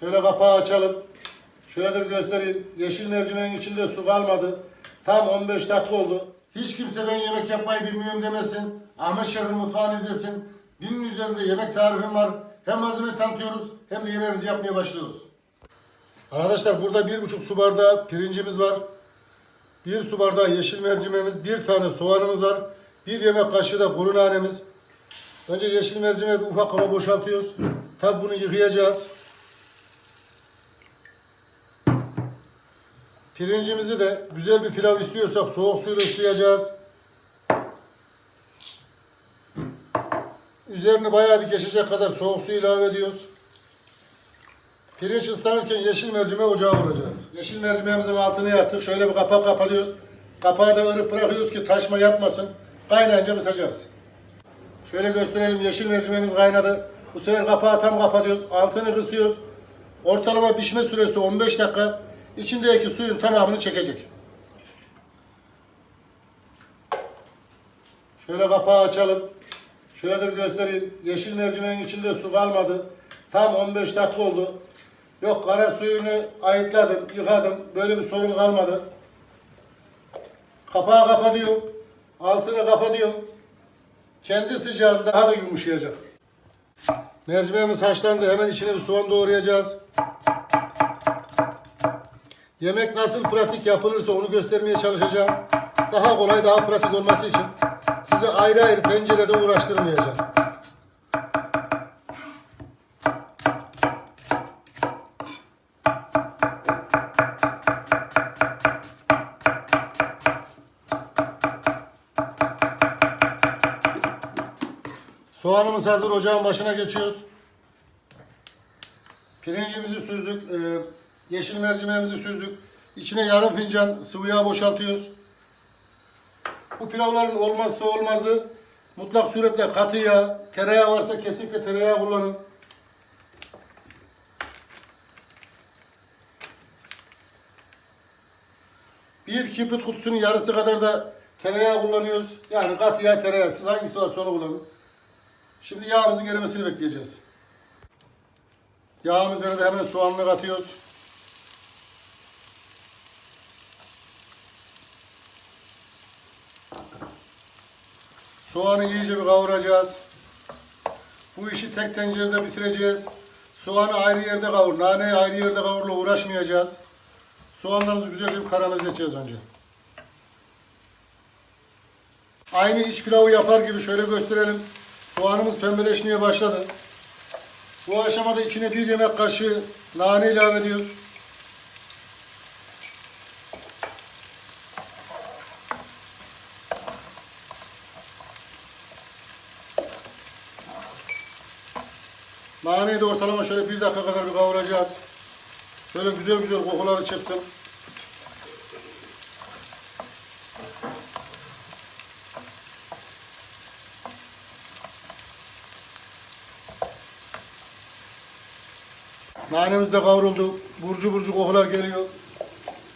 Şöyle kapağı açalım. Şöyle de bir göstereyim. Yeşil mercimeğin içinde su kalmadı. Tam 15 dakika oldu. Hiç kimse ben yemek yapmayı bilmiyorum demesin. Ahmet Şef'in mutfağını izlesin. Binin üzerinde yemek tarifim var. Hem malzeme tanıtıyoruz hem de yemeğimizi yapmaya başlıyoruz. Arkadaşlar burada bir buçuk su bardağı pirincimiz var. Bir su bardağı yeşil mercimeğimiz, bir tane soğanımız var. Bir yemek kaşığı da kuru nanemiz. Önce yeşil mercimeği bir ufak kaba boşaltıyoruz. Tabi bunu yıkayacağız. Pirincimizi de güzel bir pilav istiyorsak soğuk suyla ıslayacağız. Üzerini bayağı bir geçecek kadar soğuk su ilave ediyoruz. Pirinç ıslanırken yeşil mercimeği ocağa vuracağız. Yeşil mercimeğimizin altını yaktık. Şöyle bir kapak kapatıyoruz. Kapağı da ırık bırakıyoruz ki taşma yapmasın. Kaynayınca kısacağız. Şöyle gösterelim. Yeşil mercimeğimiz kaynadı. Bu sefer kapağı tam kapatıyoruz. Altını kısıyoruz. Ortalama pişme süresi 15 dakika. İçindeki suyun tamamını çekecek. Şöyle kapağı açalım. Şöyle de bir göstereyim. Yeşil mercimeğin içinde su kalmadı. Tam 15 dakika oldu. Yok kara suyunu ayıtladım, yıkadım. Böyle bir sorun kalmadı. Kapağı kapatıyorum. Altını kapatıyorum. Kendi sıcağında daha da yumuşayacak. Mercimeğimiz haşlandı. Hemen içine bir soğan doğrayacağız. Yemek nasıl pratik yapılırsa onu göstermeye çalışacağım. Daha kolay, daha pratik olması için sizi ayrı ayrı tencerede uğraştırmayacağım. Soğanımız hazır. Ocağın başına geçiyoruz. Pirincimizi süzdük. e, yeşil mercimeğimizi süzdük. İçine yarım fincan sıvı yağ boşaltıyoruz. Bu pilavların olmazsa olmazı mutlak suretle katı yağ, tereyağı varsa kesinlikle tereyağı kullanın. Bir kibrit kutusunun yarısı kadar da tereyağı kullanıyoruz. Yani katı yağ, tereyağı. Siz hangisi varsa onu kullanın. Şimdi yağımızın erimesini bekleyeceğiz. Yağımız eridi hemen soğanını katıyoruz. Soğanı iyice bir kavuracağız. Bu işi tek tencerede bitireceğiz. Soğanı ayrı yerde kavur, naneyi ayrı yerde kavurla uğraşmayacağız. Soğanlarımızı güzelce bir karamelize önce. Aynı iç pilavı yapar gibi şöyle gösterelim. Soğanımız pembeleşmeye başladı. Bu aşamada içine bir yemek kaşığı nane ilave ediyoruz. Naneyi de ortalama şöyle bir dakika kadar bir kavuracağız. Şöyle güzel güzel kokuları çıksın. Nanemiz de kavruldu. Burcu burcu kokular geliyor.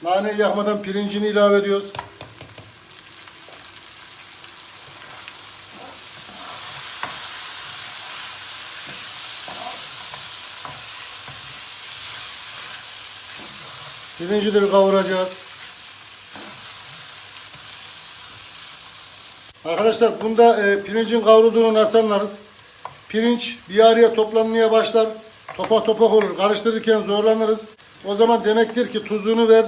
Naneyi yakmadan pirincini ilave ediyoruz. Pirinci de bir kavuracağız. Arkadaşlar bunda e, pirincin kavrulduğunu nasıl anlarız? Pirinç bir araya toplanmaya başlar. Topak topak olur. Karıştırırken zorlanırız. O zaman demektir ki tuzunu ver,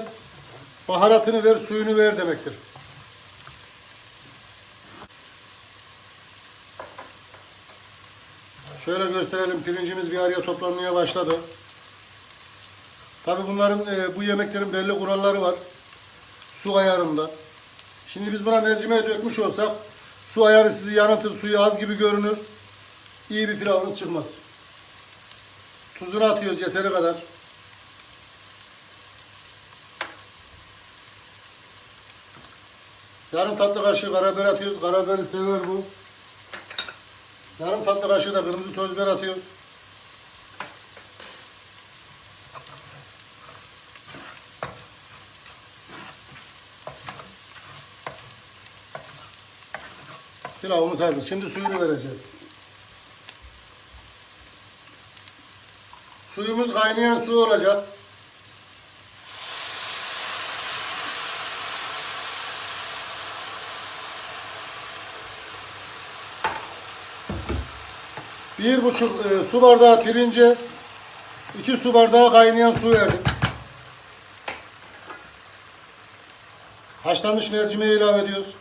baharatını ver, suyunu ver demektir. Şöyle gösterelim. Pirincimiz bir araya toplanmaya başladı. Tabi bunların e, bu yemeklerin belli kuralları var. Su ayarında. Şimdi biz buna mercimeği dökmüş olsak su ayarı sizi yanıltır. Suyu az gibi görünür. İyi bir pilavınız çıkmaz. Tuzunu atıyoruz yeteri kadar. Yarım tatlı kaşığı karabiber atıyoruz. Karabiberi sever bu. Yarım tatlı kaşığı da kırmızı toz biber atıyoruz. Pilavımız hazır. Şimdi suyunu vereceğiz. Suyumuz kaynayan su olacak. Bir buçuk e, su bardağı pirince, iki su bardağı kaynayan su verdim. Haşlanmış mercimeği ilave ediyoruz.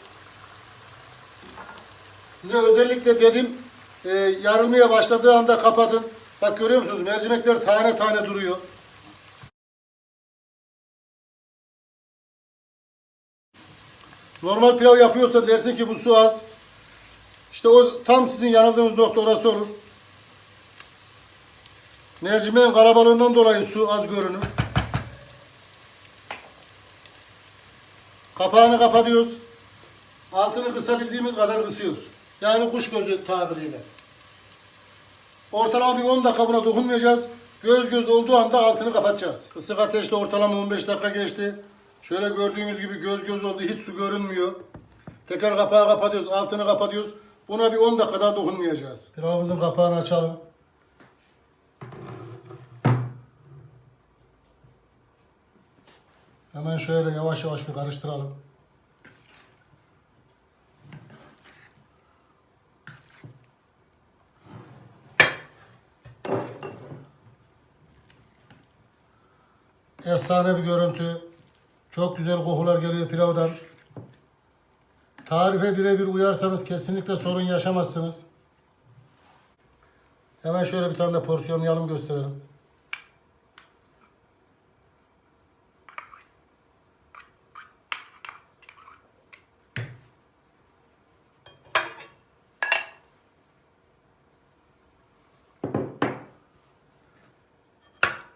Size özellikle dedim e, yarılmaya başladığı anda kapatın. Bak görüyor musunuz mercimekler tane tane duruyor. Normal pilav yapıyorsa dersin ki bu su az. İşte o tam sizin yanıldığınız nokta orası olur. Mercimeğin kalabalığından dolayı su az görünür. Kapağını kapatıyoruz. Altını kısabildiğimiz kadar kısıyoruz. Yani kuş gözü tabiriyle. Ortalama bir 10 dakika buna dokunmayacağız. Göz göz olduğu anda altını kapatacağız. Kısık ateşte ortalama 15 dakika geçti. Şöyle gördüğünüz gibi göz göz oldu. Hiç su görünmüyor. Tekrar kapağı kapatıyoruz. Altını kapatıyoruz. Buna bir 10 dakika daha dokunmayacağız. Pilavımızın kapağını açalım. Hemen şöyle yavaş yavaş bir karıştıralım. Efsane bir görüntü. Çok güzel kokular geliyor pilavdan. Tarife birebir uyarsanız kesinlikle sorun yaşamazsınız. Hemen şöyle bir tane de porsiyonlayalım gösterelim.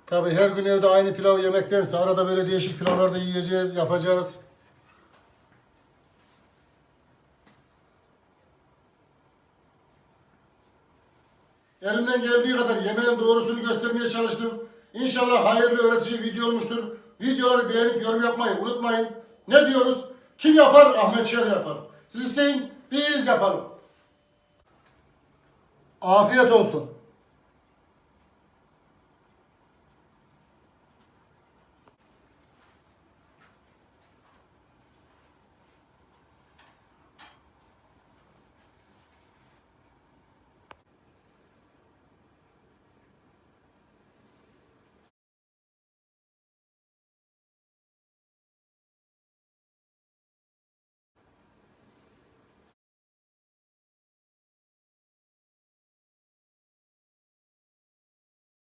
Tabii her gün evde aynı pilav yemektense arada böyle değişik pilavlar da yiyeceğiz, yapacağız. Elimden geldiği kadar yemeğin doğrusunu göstermeye çalıştım. İnşallah hayırlı öğretici video olmuştur. Videoları beğenip yorum yapmayı unutmayın. Ne diyoruz? Kim yapar? Ahmet Şev yapar. Siz isteyin, biz yapalım. Afiyet olsun.